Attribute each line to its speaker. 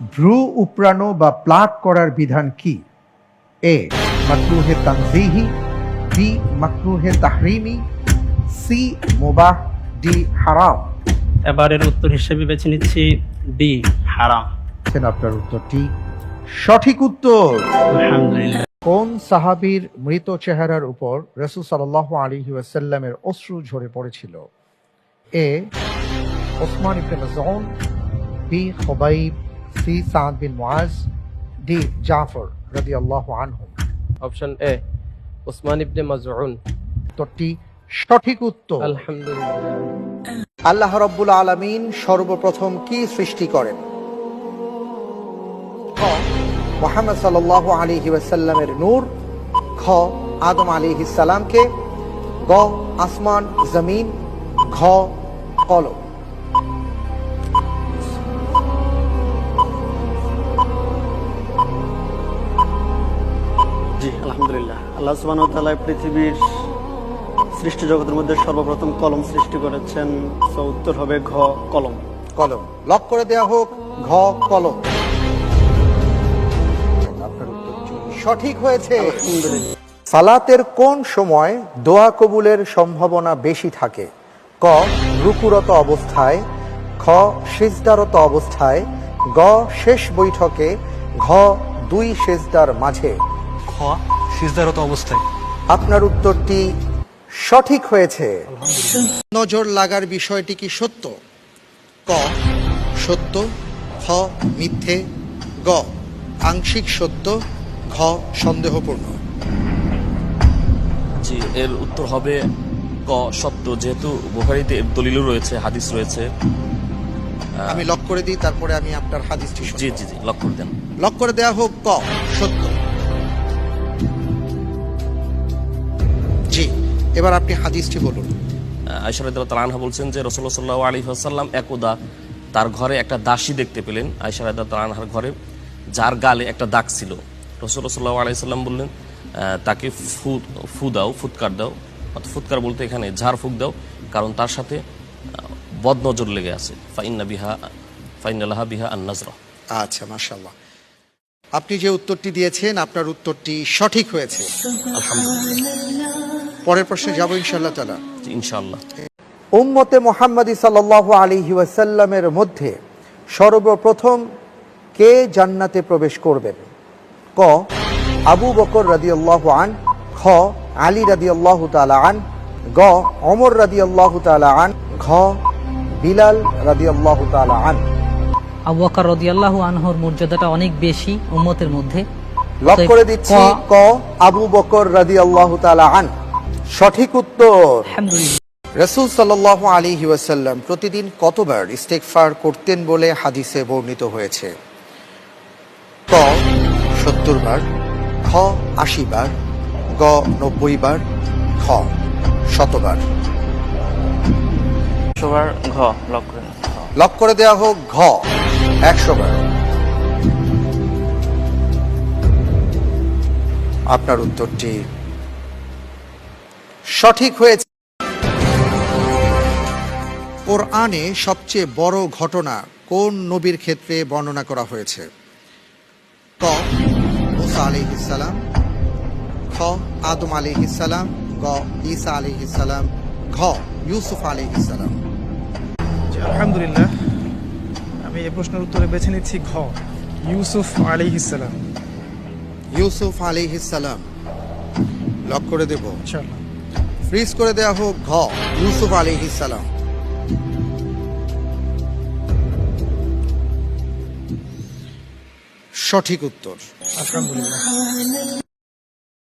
Speaker 1: ভ্রু উপড়ানো বা প্লাক করার বিধান কি? এ মাকরুহে তানজিহি বি মাকরুহে তাহরিমি সি মোবাহ ডি হারাম।
Speaker 2: এবারের উত্তর হিসেবে বেছে নিচ্ছি ডি হারাম।
Speaker 1: আপনার উত্তরটি। সঠিক উত্তর।
Speaker 2: আলহামদুলিল্লাহ।
Speaker 1: কোন সাহাবীর মৃত চেহারার উপর রসুল সাল্লাহ আলী ওয়াসাল্লামের অশ্রু ঝরে পড়েছিল? এ ওসমান ইবনে মাসউদ বি খুবাইব সি সাদ বিন মুআজ ডি জাফর রাদিয়াল্লাহু আনহু
Speaker 3: অপশন এ ওসমান ইবনে মাজউন
Speaker 1: উত্তরটি সঠিক উত্তর।
Speaker 3: আলহামদুলিল্লাহ।
Speaker 1: আল্লাহ রব্বুল আলামিন সর্বপ্রথম কি সৃষ্টি করেন? খ মোহাম্মদ সাল্লাহ আলী ওয়াসাল্লামের নূর। খ আদম আলী সালামকে। গ আসমান জমিন। ঘ কলম।
Speaker 4: জি আলহামদুলিল্লাহ। আল্লাহ সুবাহ তাআলা পৃথিবীর সৃষ্টি জগতের মধ্যে সর্বপ্রথম কলম সৃষ্টি করেছেন। তো উত্তর হবে ঘ কলম।
Speaker 1: কলম। লক করে দেয়া হোক ঘ কলম। সঠিক হয়েছে। সালাতের কোন সময় দোয়া কবুলের সম্ভাবনা বেশি থাকে? ক রুকুরত অবস্থায়। খ সেজদারত অবস্থায়। গ শেষ বৈঠকে। ঘ দুই সেজদার মাঝে।
Speaker 5: খ সিজদারত অবস্থায়।
Speaker 1: আপনার উত্তরটি সঠিক হয়েছে। নজর লাগার বিষয়টি কি সত্য? ক সত্য। খ মিথ্যে। গ আংশিক সত্য। ঘ সন্দেহপূর্ণ।
Speaker 6: জি এর উত্তর হবে ক সত্য। যেহেতু বুখারিতে দলিলও রয়েছে হাদিস রয়েছে
Speaker 1: আমি লক করে দিই তারপরে আমি আপনার হাদিসটি।
Speaker 6: জি জি জি লক করে দেন।
Speaker 1: লক করে দেয়া হোক ক সত্য। এবার আপনি হাদিসটি বলুন।
Speaker 6: আয়সারদ তালানহা বলছেন যে রসল্লা সাল্লাহ আলী আসাল্লাম একদা তার ঘরে একটা দাসী দেখতে পেলেন। আয়সারদ তালানহার ঘরে যার গালে একটা দাগ ছিল। রসল্লা সাল্লাহ আলি সাল্লাম বললেন তাকে ফু ফু দাও ফুৎকার দাও। অর্থাৎ ফুৎকার বলতে এখানে ঝাড় ফুক দাও কারণ তার সাথে বদনজর লেগে আছে। ফাইন্না বিহা ফাইনাল্লাহা বিহা আন নাজরা
Speaker 1: আচ্ছা মাশাল্লাহ আপনি যে উত্তরটি দিয়েছেন আপনার উত্তরটি সঠিক হয়েছে। পরের প্রশ্নে যাব ইনশাল্লাহ তালা
Speaker 6: জি, ইনশাআল্লাহ।
Speaker 1: উম্মতে মোহাম্মদী সাল্লাল্লাহু আলাইহি ওয়াসাল্লামের মধ্যে সর্বপ্রথম কে জান্নাতে প্রবেশ করবেন? ক আবু বকর রাদিয়াল্লাহু আন খ আলী রাদিয়াল্লাহু তাআলা আন গ ওমর রাদিয়াল্লাহু তাআলা আন ঘ বিলাল রাদিয়াল্লাহু তাআলা আন।
Speaker 7: আবু বকর রদিয়াল্লাহু আনহর মর্যাদাটা অনেক বেশি উম্মতের মধ্যে।
Speaker 1: লক করে দিচ্ছি
Speaker 7: ক-
Speaker 1: ক আবু বকর রাদিয়াল্লাহু তাআলা আন। সঠিক উত্তর।
Speaker 7: আলহামদুলিল্লাহ।
Speaker 1: রসুল সাল্লাহ আলী ওয়াসাল্লাম প্রতিদিন কতবার ইস্তেকফার করতেন বলে হাদিসে বর্ণিত হয়েছে? ক সত্তর বার খ আশি বার গ নব্বই বার খ শতবার
Speaker 8: ঘ লক করে
Speaker 1: লক করে দেওয়া হোক ঘ একশো বার। আপনার উত্তরটি সঠিক হয়েছে। কোরআনে সবচেয়ে বড় ঘটনা কোন নবীর ক্ষেত্রে বর্ণনা করা হয়েছে? ক মুসা আলিহিসাল্লাম খ আদম আলিহিসাল্লাম গ ঈসা আলিহিসাল্লাম ঘ ইউসুফ আলিহিসাল্লাম
Speaker 5: জি, আলহামদুলিল্লাহ। আমি এই প্রশ্নের উত্তরে বেছে নিচ্ছি ঘ ইউসুফ আলী ইসালাম
Speaker 1: ইউসুফ আলিহিসাল্লাম লক করে দেব।
Speaker 5: ইনশাআল্লাহ।
Speaker 1: ফ্রিজ করে দেয়া হোক। ঘ ইউসুফ আলী ইসালাম সঠিক উত্তর।